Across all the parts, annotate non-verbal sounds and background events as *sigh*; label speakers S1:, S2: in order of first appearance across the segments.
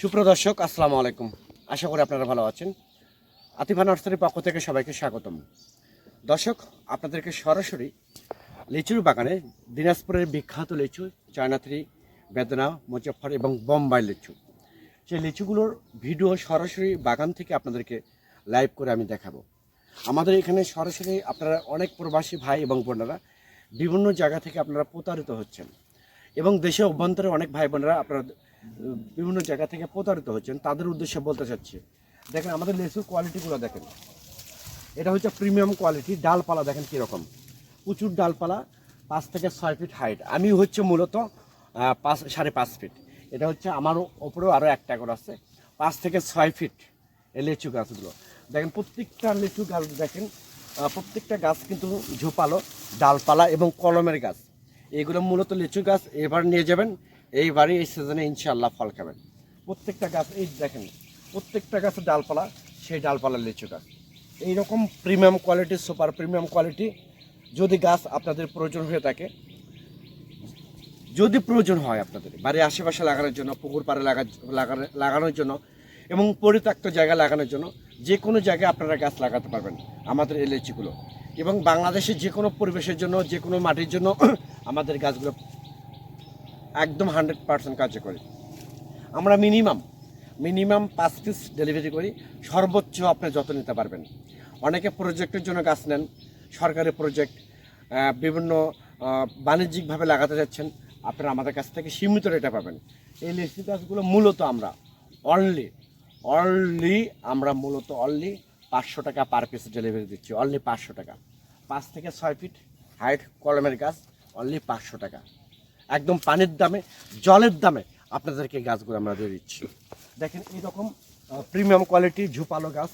S1: সুপ্রদর্শক আসসালামু আলাইকুম। আশা করি আপনারা ভালো আছেন। আতিফা নার্সারির পক্ষ থেকে সবাইকে স্বাগতম। দর্শক, আপনাদেরকে সরাসরি লিচুর বাগানে দিনাজপুরের বিখ্যাত লিচু চায়নাথ্রি বেদনা, মুজফ্ফর এবং বোম্বাই লিচু। সেই লিচুগুলোর ভিডিও সরাসরি বাগান থেকে আপনাদেরকে লাইভ করে আমি দেখাবো। আমাদের এখানে সরাসরি আপনারা অনেক প্রবাসী ভাই এবং বোনেরা বিভিন্ন জায়গা থেকে আপনারা প্রতারিত হচ্ছেন। এবং দেশে অভ্যন্তরে অনেক ভাই বোনেরা আপনারা বিভিন্ন জায়গা থেকে প্রতারিত হচ্ছেন, তাদের উদ্দেশ্যে বলতে চাচ্ছি। দেখেন, আমাদের লেচুর কোয়ালিটিগুলো দেখেন। এটা হচ্ছে প্রিমিয়াম কোয়ালিটি, ডালপালা দেখেন কীরকম। প্রচুর ডালপালা, পাঁচ থেকে ছয় ফিট হাইট। আমি হচ্ছে মূলত পাঁচ, সাড়ে পাঁচ ফিট। এটা হচ্ছে আমার ওপরেও আরও একটা করে আছে, পাঁচ থেকে ছয় ফিট এই লিচু গাছগুলো। দেখেন, প্রত্যেকটা লিচু গাছ দেখেন প্রত্যেকটা গাছ কিন্তু ঝোপালো, ডালপালা এবং কলমের গাছ। এগুলো মূলত লিচু গাছ, এবার নিয়ে যাবেন এইবারই এই সিজনে ইনশাল্লাহ ফল খাবেন। প্রত্যেকটা গাছ, এই দেখেন, প্রত্যেকটা গাছের ডালপালা, সেই ডালপালা লিচু গাছ। এইরকম premium quality super premium quality যদি গাছ আপনাদের প্রয়োজন হয়ে থাকে, যদি প্রয়োজন হয় আপনাদের, বাড়ির আশেপাশে লাগানোর জন্য, পুকুর পাড়ে লাগা, লাগানো- লাগানোর জন্য, এবং পরিত্যক্ত জায়গা লাগানোর জন্য, যে কোনো জায়গায় আপনারা গাছ লাগাতে পারবেন, আমাদের এই লিচিগুলো। এবং বাংলাদেশের যে কোনো পরিবেশের জন্য, যে কোনো মাটির জন্য, *clears throat* আমাদের গাছগুলো একদম হান্ড্রেড পার্সেন্ট কার্যকরী। আমরা মিনিমাম মিনিমাম পাঁচ পিস ডেলিভারি করি, সর্বোচ্চ আপনি যত নিতে পারবেন। অনেকে প্রজেক্টের জন্য গাছ নেন, সরকারি প্রজেক্ট বিভিন্ন বাণিজ্যিকভাবে লাগাতে যাচ্ছেন, আপনারা আমাদের কাছ থেকে সীমিত রেটে পাবেন। এই লিচু গাছগুলো মূলত আমরা অনলি অনলি আমরা মূলত অনলি পাঁচশো টাকা পার পিস ডেলিভারি দিচ্ছি অনলি পাঁচশো টাকা। পাঁচ থেকে ছয় ফিট হাইট কলমের গাছ অনলি পাঁচশো টাকা। একদম পানির দামে, জলের দামে আপনাদেরকে গাছগুলো আমরা দিয়ে দিচ্ছি। দেখেন, এইরকম প্রিমিয়াম কোয়ালিটি ঝুপালো গাছ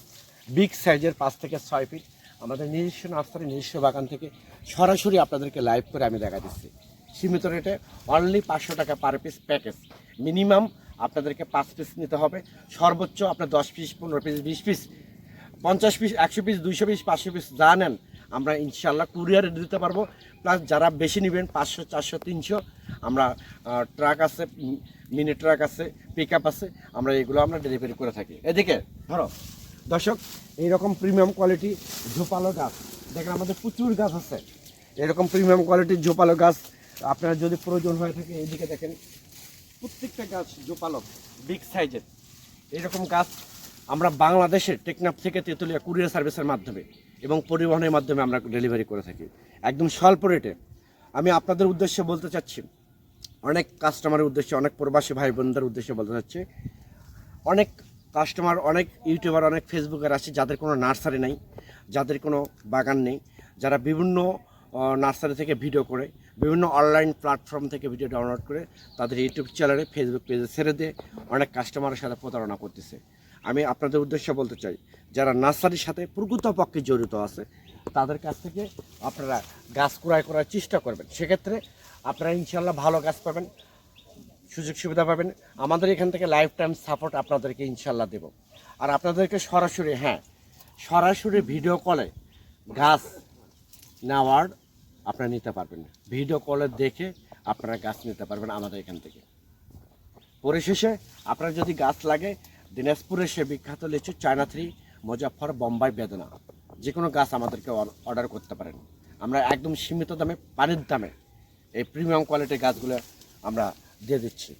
S1: বিগ সাইজের পাঁচ থেকে ছয় ফিট আমাদের নিজস্ব নার্সারি নিজস্ব বাগান থেকে সরাসরি আপনাদেরকে লাইভ করে আমি দেখা দিচ্ছি। সীমিত রেটে অনলি পাঁচশো টাকা পার পিস প্যাকেজ মিনিমাম আপনাদেরকে পাঁচ পিস নিতে হবে। সর্বোচ্চ আপনার দশ পিস পনেরো পিস বিশ পিস পঞ্চাশ পিস একশো পিস দুইশো পিস পাঁচশো পিস যা নেন আমরা ইনশাল্লাহ কুরিয়ারে দিতে পারব। প্লাস যারা বেশি নেবেন, পাঁচশো, চারশো, তিনশো, আমরা ট্রাক আছে মিনি ট্রাক আছে পিক আছে, আমরা এগুলো আমরা ডেলিভারি করে থাকি। এদিকে, ধরো, দর্শক, এইরকম প্রিমিয়াম কোয়ালিটি ঝোপালো গাছ, দেখেন আমাদের প্রচুর গাছ আছে। এরকম প্রিমিয়াম কোয়ালিটির ঝোপালো গাছ, আপনার যদি প্রয়োজন হয়ে থাকে এইদিকে দেখেন, প্রত্যেকটা গাছ জোপালক বিগ সাইজের এরকম গাছ আমরা বাংলাদেশের টেকনাফ থেকে তেঁতুলিয়া কুরিয়ার সার্ভিসের মাধ্যমে এবং পরিবহনের মাধ্যমে আমরা ডেলিভারি করে থাকি। একদম স্বল্প রেটে। আমি আপনাদের উদ্দেশ্যে বলতে চাচ্ছি, অনেক কাস্টমারের উদ্দেশ্যে, অনেক প্রবাসী ভাই বোনদের উদ্দেশ্যে বলতে চাচ্ছি, অনেক কাস্টমার অনেক ইউটিউবার অনেক ফেসবুকের আছে যাদের কোনো নার্সারি নেই, যাদের কোনো বাগান নেই, যারা বিভিন্ন নার্সারি থেকে ভিডিও করে, বিভিন্ন অনলাইন প্ল্যাটফর্ম থেকে ভিডিও ডাউনলোড করে তাদের ইউটিউব চ্যানেলে ফেসবুক পেজে ছেড়ে দিয়ে অনেক কাস্টমারের সাথে প্রতারণা করতেছে। আমি আপনাদের উদ্দেশ্যে বলতে চাই, যারা নার্সারির সাথে প্রকৃতপক্ষে জড়িত আছে, তাদের কাছ থেকে আপনারা গাছ ক্রয় করার চেষ্টা করবেন। সেক্ষেত্রে আপনারা ইনশাল্লাহ ভালো গাছ পাবেন, সুযোগ সুবিধা পাবেন। আমাদের এখান থেকে লাইফ টাইম সাপোর্ট আপনাদেরকে ইনশাল্লাহ দেব। আর আপনাদেরকে সরাসরি হ্যাঁ সরাসরি ভিডিও কলে গাছ নেওয়ার আপনারা নিতে পারবেন। ভিডিও কলে দেখে আপনারা গাছ নিতে পারবেন আমাদের এখান থেকে। পরিশেষে আপনার যদি গাছ লাগে দিনাজপুরের সে বিখ্যাত লিচু চায়না থ্রি মুজাফর বোম্বাই বেদনা। যে কোনো গাছ আমাদেরকে অর্ডার করতে পারেন। আমরা একদম সীমিত দামে, পানির দামে এই প্রিমিয়াম কোয়ালিটির গাছগুলো আমরা দিয়ে দিচ্ছি।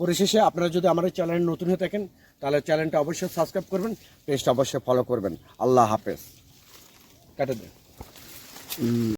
S1: পরিশেষে আপনারা যদি আমার চ্যানেল নতুন হয়ে থাকেন, তাহলে চ্যানেলটা অবশ্যই সাবস্ক্রাইব করবেন পেজটা অবশ্যই ফলো করবেন। আল্লাহ হাফেজ। কেটে দেন।